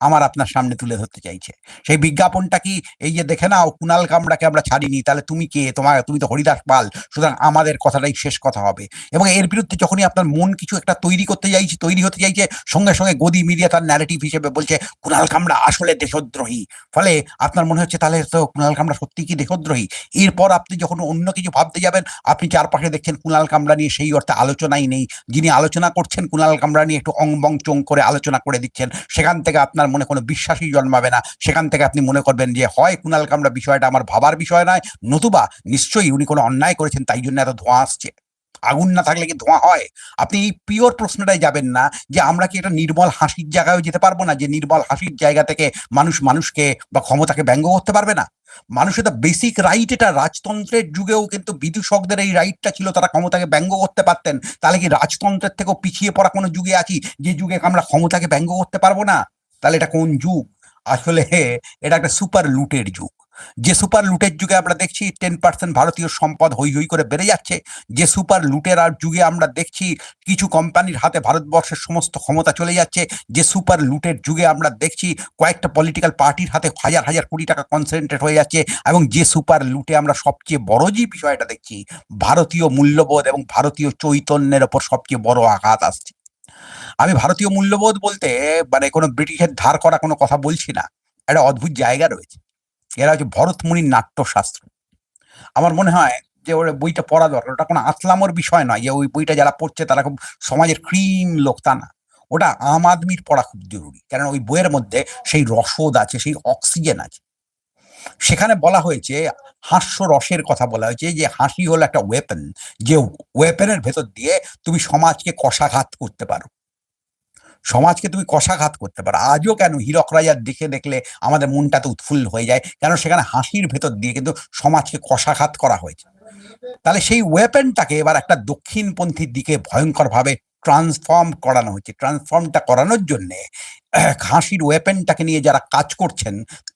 আমার আপনার সামনে তুলে ধরতে চাইছে। সেই বিজ্ঞাপনটা কি এই যে দেখে নাও, কুনাল কামড়াকে আমরা ছাড়িনি, তাহলে তুমি কে? তোমার, তুমি তো হরিদাস পাল, সুতরাং আমাদের কথাটাই শেষ কথা হবে। এবং এর বিরুদ্ধে যখনই আপনার মন কিছু একটা তৈরি করতে চাইছে, তৈরি হতে চাইছে, সঙ্গে সঙ্গে গদি মিডিয়া তার ন্যারেটিভ হিসেবে বলছে, কুনাল কামড়া আসলে দেশদ্রোহী। ফলে আপনার মনে হচ্ছে, তাহলে তো কুনাল কামড়া সত্যি কি দেশদ্রোহী? এরপর আপনি যখন অন্য কিছু ভাবতে যাবেন, আপনি চারপাশে দেখছেন কুনাল কামড়া নিয়ে সেই অর্থে আলোচনাই নেই। যিনি আলোচনা করছেন, কুনাল কামড়া নিয়ে একটু অং বং চং করে আলোচনা করে দিচ্ছেন। সেখান থেকে আপনার মনে কোনো বিশ্বাসই জন্মাবে না। সেখান থেকে আপনি মনে করবেন যে, হয় কুনাল কামড়া বিষয়টা আমার ভাবার বিষয় নয়। নতুবা নিশ্চয়ই উনি কোনো অন্যায় করেছেন, তাই জন্য এত ধোঁয়া আসছে। আগুন না থাকলে কি ধোঁয়া হয়? আপনি এই পিওর প্রশ্নটাই যাবেন না যে, আমরা কি একটা নির্মল হাসির জায়গায় যেতে পারব না? যে নির্মল হাসির জায়গা থেকে মানুষ মানুষকে বা ক্ষমতাকে ব্যঙ্গ করতে পারবে না। মানুষের তো বেসিক রাইট এটা রাজতন্ত্রের যুগেও কিন্তু বিদূষকদের এই রাইটটা ছিল, তারা ক্ষমতাকে ব্যঙ্গ করতে পারতেন। তাহলে কি রাজতন্ত্রের থেকেও পিছিয়ে পড়া কোনো যুগে আছি? যে যুগে আমরা ক্ষমতাকে ব্যঙ্গ করতে পারব না? তাহলে এটা কোন যুগ? আসলে এটা একটা সুপার লুটের যুগ। যে সুপার লুটের যুগে আমরা দেখছি টেন পার্সেন্ট ভারতীয় সম্পদ হই হই করে বেড়ে যাচ্ছে, যে সুপার লুটের আর যুগে আমরা দেখছি কিছু কোম্পানির হাতে ভারতবর্ষের সমস্ত ক্ষমতা চলে যাচ্ছে, যে সুপার লুটের যুগে আমরা দেখছি কয়েকটা পলিটিক্যাল পার্টির হাতে হাজার হাজার কোটি টাকা কনসেন্ট্রেট হয়ে যাচ্ছে এবং যে সুপার লুটে আমরা সবচেয়ে বড় যে বিষয়টা দেখছি, ভারতীয় মূল্যবোধ এবং ভারতীয় চৈতন্যের ওপর সবচেয়ে বড় আঘাত আসছে। আমি ভারতীয় মূল্যবোধ বলতে মানে কোনো ব্রিটিশের ধার করা কোনো কথা বলছি না। একটা অদ্ভুত জায়গা রয়েছে। এরা হচ্ছে ভরতমুনির নাট্যশাস্ত্র। আমার মনে হয় যে ওর বইটা পড়া দরকার। ওটা কোনো আসলামর বিষয় নয় যে ওই বইটা যারা পড়ছে তারা খুব সমাজের ক্রিম লোক তা না। ওটা আম আদমির পড়া খুব জরুরি। কারণ ওই বইয়ের মধ্যে সেই রসদ আছে, সেই অক্সিজেন আছে। সেখানে বলা হয়েছে, হাস্য রসের কথা বলা হয়েছে যে হাসি হলো একটা ওয়েপন যে ওয়েপনের ভেতর দিয়ে তুমি সমাজকে কষাঘাত করতে পারো। সমাজকে তুমি কষাঘাত করতে পারো। আজও কেন হীরক রাজার দেখে দেখলে আমাদের মনটা তো উৎফুল্ল হয়ে যায়? কেন সেখানে হাসির ভেতর দিয়ে কিন্তু সমাজকে কষাঘাত করা হয়েছে? তাহলে সেই ওয়েপেনটাকে এবার একটা দক্ষিণপন্থীর দিকে ভয়ঙ্করভাবে ট্রান্সফর্ম করানো হচ্ছে। ট্রান্সফর্মটা করানোর জন্যে [CLEARS THROAT] হাসির ওয়েপেনটাকে নিয়ে যারা কাজ করছেন,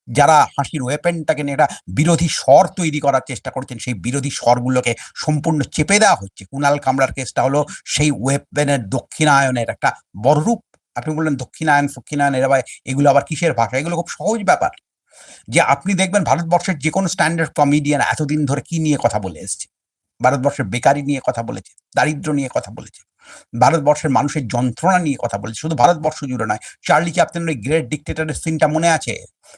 যারা হাসির ওয়েপেনটাকে নিয়ে একটা বিরোধী স্বর তৈরি করার চেষ্টা করছেন, সেই বিরোধী স্বরগুলোকে সম্পূর্ণ চেপে দেওয়া হচ্ছে। কুনাল কামরার কেসটা হলো সেই ওয়েপেনের দক্ষিণায়নের একটা বড় রূপ আপনি বললেন দক্ষিণায়ন ফক্ষিণায়ন এরা এগুলো আবার কিসের ভাষা? এগুলো খুব সহজ ব্যাপার। যে আপনি দেখবেন ভারতবর্ষের যে কোনো স্ট্যান্ডার্ড কমেডিয়ান এতদিন ধরে কি নিয়ে কথা বলে এসছে? ভারতবর্ষের বেকারি নিয়ে কথা বলেছে, দারিদ্র নিয়ে কথা বলেছে। ভারতবর্ষের মানুষের যন্ত্রণা নিয়ে কথা বলেছে। শুধু ভারতবর্ষ জুড়ে নয়, চার্লি ওই গ্রেট ডিক্টেটরের সিনটা মনে আছে?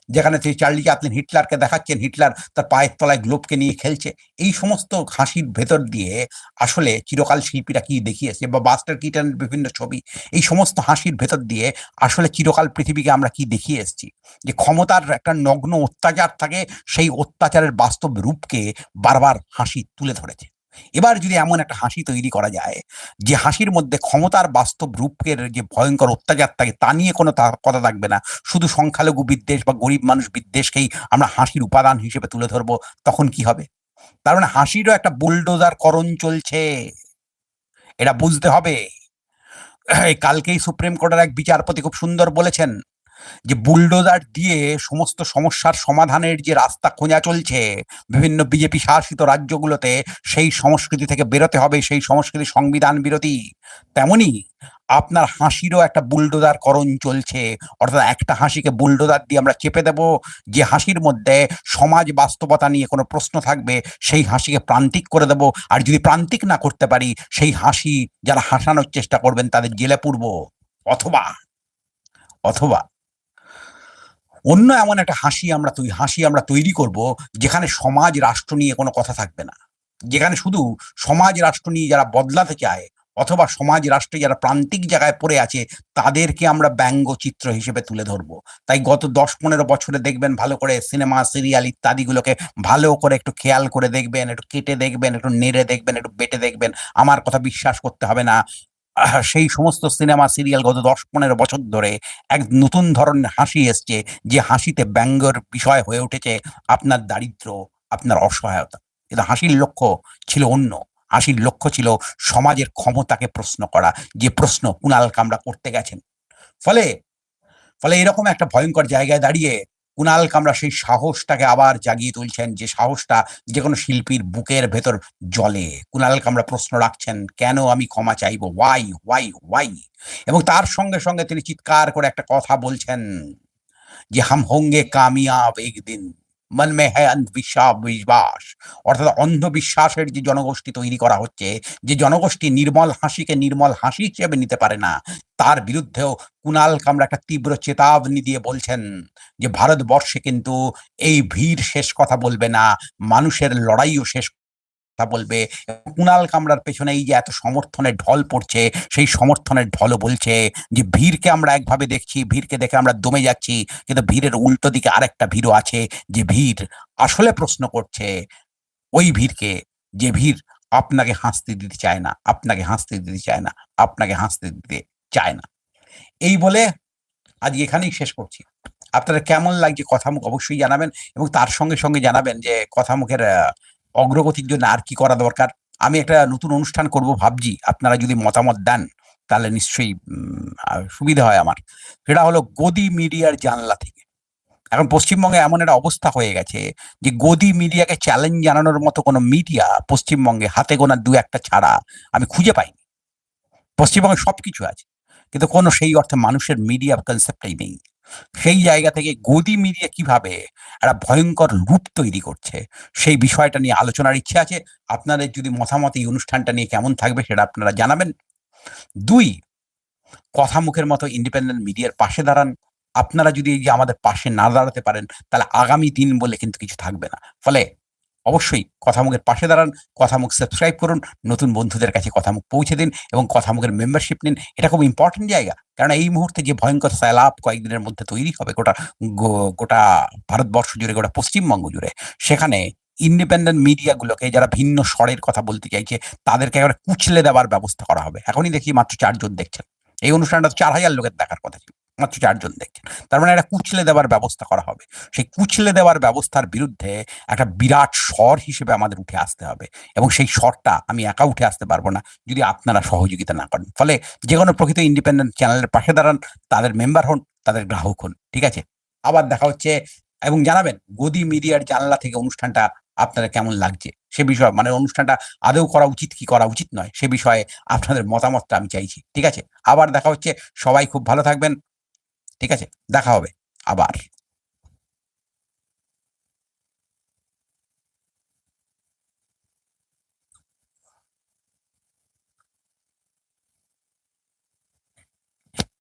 যেখানে তিনি চার্লি চ্যাপলিন হিটলারকে দেখাচ্ছেন, হিটলার তার পায়ের তলায় গ্লোবকে নিয়ে খেলছে। এই সমস্ত হাসির ভেতর দিয়ে আসলে চিরকাল শিল্পীরা কি দেখিয়েছে বা বাস্টার কিটানের বিভিন্ন ছবি, এই সমস্ত হাসির ভেতর দিয়ে আসলে চিরকাল পৃথিবীকে আমরা কি দেখিয়ে এসেছি? যে ক্ষমতার একটা নগ্ন অত্যাচার থাকে, সেই অত্যাচারের বাস্তব রূপকে বারবার হাসি তুলে ধরেছে। এবার যদি এমন একটা হাসি তৈরি করা যায়, যে হাসির মধ্যে ক্ষমতার বাস্তব রূপের যে ভয়ঙ্কর অত্যাচার থাকে, তা নিয়ে কোনো কথা থাকবে না। শুধু সংখ্যালঘু বিদ্বেষ বা গরিব মানুষ বিদ্বেষকেই আমরা হাসির উপাদান হিসেবে তুলে ধরবো, তখন কি হবে? তার মানে হাসিরও একটা বুলডোজার করণ চলছে। এটা বুঝতে হবে। কালকেই সুপ্রিম কোর্টের এক বিচারপতি খুব সুন্দর বলেছেন যে বুলডোজার দিয়ে সমস্ত সমস্যার সমাধানের যে রাস্তা খোঁজা চলছে বিভিন্ন বিজেপি শাসিত রাজ্যগুলোতে, সেই সংস্কৃতি থেকে বেরোতে হবে, সেই সংস্কৃতি সংবিধান বিরোধী। তেমনি আপনার হাসিরও একটা বুলডোজার করণ চলছে। অর্থাৎ একটা হাসিকে বুলডোজার দিয়ে আমরা চেপে দেব, যে হাসির মধ্যে সমাজ বাস্তবতা নিয়ে কোনো প্রশ্ন থাকবে, সেই হাসিকে প্রান্তিক করে দেব। আর যদি প্রান্তিক না করতে পারি, সেই হাসি যারা হাসানোর চেষ্টা করবেন তাদের জেলে পুরব। অথবা অথবা অন্য এমন একটা হাসি আমরা হাসি আমরা তৈরি করব যেখানে সমাজ, রাষ্ট্র নিয়ে কোনো কথা থাকবে না। যেখানে শুধু সমাজ, রাষ্ট্র নিয়ে যারা বদলাতে চায় অথবা সমাজ, রাষ্ট্রে যারা প্রান্তিক জায়গায় পড়ে আছে তাদেরকে আমরা ব্যঙ্গচিত্র হিসেবে তুলে ধরবো। তাই গত দশ পনেরো বছরে দেখবেন ভালো করে সিনেমা, সিরিয়াল ইত্যাদিগুলোকে ভালো করে একটু খেয়াল করে দেখবেন, একটু কেটে দেখবেন, একটু নেড়ে দেখবেন, একটু বেটে দেখবেন। আমার কথা বিশ্বাস করতে হবে না। সেই সমস্ত সিনেমা, সিরিয়াল গত দশ, পনেরো বছর ধরে এক নতুন ধরনের হাসি এসছে, যে হাসিতে ব্যঙ্গর বিষয় হয়ে উঠেছে আপনার দারিদ্র, আপনার অসহায়তা। কিন্তু হাসির লক্ষ্য ছিল অন্য। হাসির লক্ষ্য ছিল সমাজের ক্ষমতাকে প্রশ্ন করা, যে প্রশ্ন কুণাল কামরা করতে গেছেন। ফলে ফলে এরকম একটা ভয়ঙ্কর জায়গায় দাঁড়িয়ে কুণাল কামরা সেই সাহসটাকে আবার জাগিয়ে তুলছেন, যে সাহসটা যে কোনো শিল্পীর বুকের ভেতর জলে কুণাল কামরা প্রশ্ন রাখছেন, কেন আমি ক্ষমা চাইব? ওয়াই ওয়াই ওয়াই এবং তার সঙ্গে সঙ্গে তিনি চিৎকার করে একটা কথা বলছেন, যে হাম হোঙ্গে কামিয়াব একদিন। মন মে হ্যাঁ অন্ধবিশ্বাস বিশ্বাস অর্থাৎ অন্ধবিশ্বাসের যে জনগোষ্ঠী তৈরি করা হচ্ছে, যে জনগোষ্ঠী নির্মল হাসিকে নির্মল হাসি হিসেবে নিতে পারে না, তার বিরুদ্ধেও কুনাল কামরা একটা তীব্র চেতাবনী দিয়ে বলছেন যে, ভারতবর্ষে কিন্তু এই ভিড় শেষ কথা বলবে না, মানুষের লড়াইও শেষ কথা বলবে কুণাল কামরার পেছনে এই যে এত সমর্থনের ঢল পড়ছে, সেই সমর্থনের ঢলও বলছে যে ভিড়কে আমরা একভাবে দেখছি, ভিড়কে দেখে আমরা দমে যাচ্ছি, কিন্তু ভিড়ের উল্টো দিকে আরেকটা ভিড়ও আছে যে ভিড় আসলে প্রশ্ন করছে, ওই ভিড়কে যে ভিড় আপনাকে হাসতে দিতে চায় না, আপনাকে হাসতে দিতে চায় না, আপনাকে হাসতে দিতে চায় না। এই বলে আজ এখানেই শেষ করছি। আপনারা কেমন লাগছে কথামুখ অবশ্যই জানাবেন এবং তার সঙ্গে সঙ্গে জানাবেন যে কথামুখের অগ্রগতির জন্য আর কি করা দরকার? আমি একটা নতুন অনুষ্ঠান করব ভাবছি, আপনারা যদি মতামত দেন, তাহলে নিশ্চয়ই সুবিধা হয় আমার। সেটা হলো গদি মিডিয়ার জানলা থেকে। এখন পশ্চিমবঙ্গে এমন একটা অবস্থা হয়ে গেছে যে, গদি মিডিয়াকে চ্যালেঞ্জ জানানোর মতো কোনো মিডিয়া পশ্চিমবঙ্গে হাতে গোনা দু একটা ছাড়া আমি খুঁজে পাইনি। পশ্চিমবঙ্গে সব কিছু আছে। কিন্তু কোনো সেই অর্থে মানুষের মিডিয়া কনসেপ্টই নেই। সেই জায়গা থেকে গদি মিডিয়া কীভাবে একটা ভয়ঙ্কর রূপ তৈরি করছে, সেই বিষয়টা নিয়ে আলোচনার ইচ্ছে আছে। আপনাদের যদি মতামত এই অনুষ্ঠানটা নিয়ে কেমন থাকবে সেটা আপনারা জানাবেন। দুই, কথা মুখের মতো ইন্ডিপেন্ডেন্ট মিডিয়ার পাশে দাঁড়ান। আপনারা যদি আমাদের পাশে না দাঁড়াতে পারেন, তাহলে আগামী দিন বলে কিন্তু কিছু থাকবে না। ফলে অবশ্যই কথামুখের পাশে দাঁড়ান, কথামুখ সাবস্ক্রাইব করুন, নতুন বন্ধুদের কাছে কথামুখ পৌঁছে দিন এবং কথামুখের মেম্বারশিপ নিন। এটা খুব ইম্পর্টেন্ট জায়গা কারণ এই মুহূর্তে যে ভয়ঙ্কর স্যালাপ কয়েকদিনের মধ্যে তৈরি হবে গোটা গোটা ভারতবর্ষ জুড়ে, গোটা পশ্চিমবঙ্গ জুড়ে, সেখানে ইন্ডিপেন্ডেন্ট মিডিয়াগুলোকে যারা ভিন্ন স্বরের কথা বলতে চাইছে, তাদেরকে একেবারে কুচলে দেওয়ার ব্যবস্থা করা হবে। এখনই দেখি মাত্র চারজন দেখছেন। এই অনুষ্ঠানটা চার হাজার লোকের দেখার কথা ছিল। মাত্র চারজন দেখছেন তার মানে একটা কুচলে দেওয়ার ব্যবস্থা করা হবে। সেই কুচলে দেওয়ার ব্যবস্থার বিরুদ্ধে একটা বিরাট স্বর হিসেবে আমাদের উঠে আসতে হবে এবং সেই স্বরটা আমি একা উঠে আসতে পারব না যদি আপনারা সহযোগিতা না করেন। ফলে যে কোনো প্রকৃত ইন্ডিপেন্ডেন্ট চ্যানেলের পাশে দাঁড়ান, তাদের মেম্বার হন, তাদের গ্রাহক হন, ঠিক আছে? আবার দেখা হচ্ছে এবং জানাবেন, গদি মিডিয়ার জানলা থেকে অনুষ্ঠানটা আপনাদের কেমন লাগছে? সে বিষয়ে মানে অনুষ্ঠানটা আদৌ করা উচিত কি করা উচিত নয়, সে বিষয়ে আপনাদের মতামতটা আমি চাইছি, ঠিক আছে? আবার দেখা হচ্ছে, সবাই খুব ভালো থাকবেন। ঠিক আছে দেখা হবে আবার।